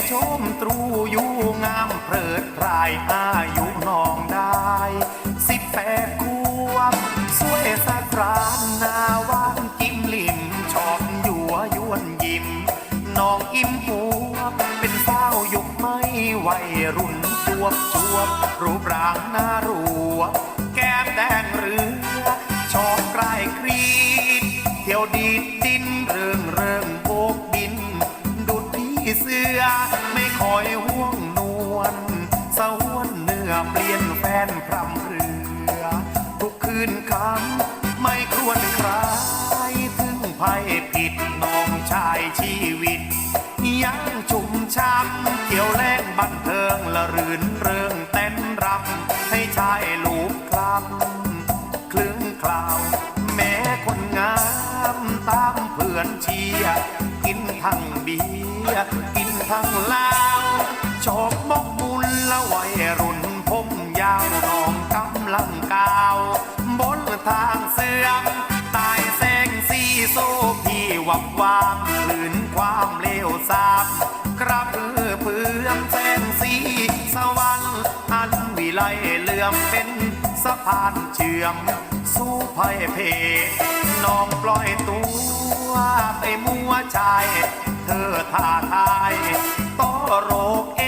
่ชมตรูอยู่งามเพลิดพรายอายุน้องได้ สิบแปดควบสวยสักรานหนาวานจิ้มลิ้มชอบยั่วยวนยิ้มน้องอิ่มหัวเป็นสาวยุคไม่วัยรุ่นจวบจวบรูปร่างน่ารัวแก้มแดงเรือชอบกลายกรีดเที่ยวดีด อยห่วงนวลสะหวนเนื้อเปลี่ยนแฟนพรำเรือ ทุกคืนคำไม่ควรใครถึงภัยผิดน้องชายชีวิต ยังชุ่มช้ำเกี่ยวแรงบันเทิงละรื่นเริงเต้นรำให้ชายลูกคลำ ยร์กินทั้งเบียร์กินทั้งเหล้าชอบมกมุนละวัยรุ่นผมยาวน้องกำลังก้าวบนทางเสื่อมตายแสงสีโซพี่วับวามลื่นความเลวทรามกระพือเพื่อมแสงสีสวรรค์อันวิไลเลื่อมเป็นสะพานเชื่อม สู้ภัยเพน้องปล่อยตัว ไปมัวชายเธอท่าทายต่อโรคเอ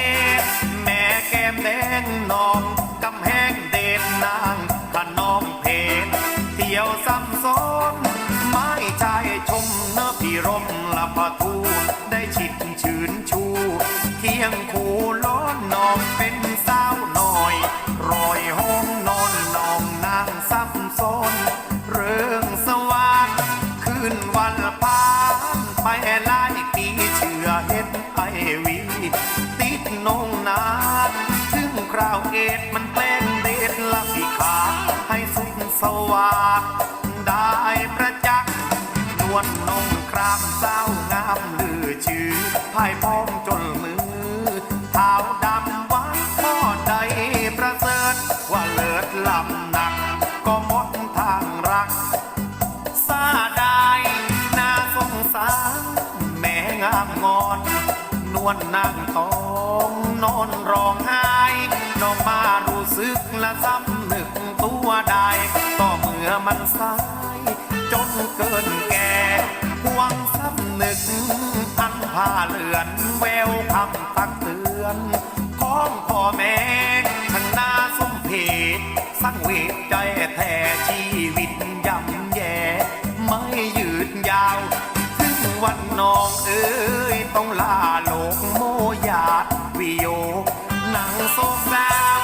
แม่แก้มแดงนองกำแพงเด่นนางขนองเพนเที่ยวซ้ำซ้อนไม่ใจชมเนื้อพี่รมละพะทูได้ชิดชื่นชู เคียงคู่ล้อนนองเป็น สว่างได้ประจักษ์นวลนงครามเศร้างามลือชื่อภายพ้องจนมือเท้าดำวัดพ่อใดประเสริฐว่าเลิศลำหนัก ก็หมดทางรักซาได้น่าสงสารแม่งามงอน นวลนางทองนอนรอ อันพาเลือนแววคำตักเตือนของพ่อแม่ทั้งนาสมเพชสังเวชใจแท้ชีวิตย่ำแย่ไม่ยืดยาว ถึงวันน้องเอ้ยต้องลาโลกโมยาดวิโยหนังโศกดาว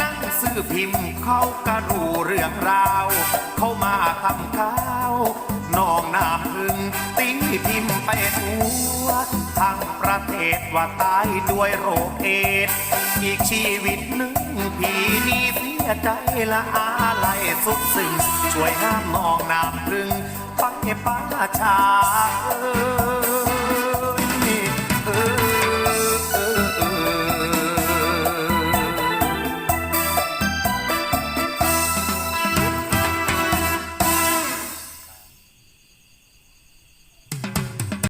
นั่งซื้อพิมพ์เขาก็รู้เรื่องราว เข้ามาทำข้าวน้องน้ำพึ่งตีพิมพ์ไปทั่ว ทั้งประเทศว่าตายด้วยโรคเอดส์อีกชีวิตหนึ่งพี่นี่เสียใจละอะไรสุขซึ้งช่วยห้ามมองน้ำพึ่งไปป้าชาเออ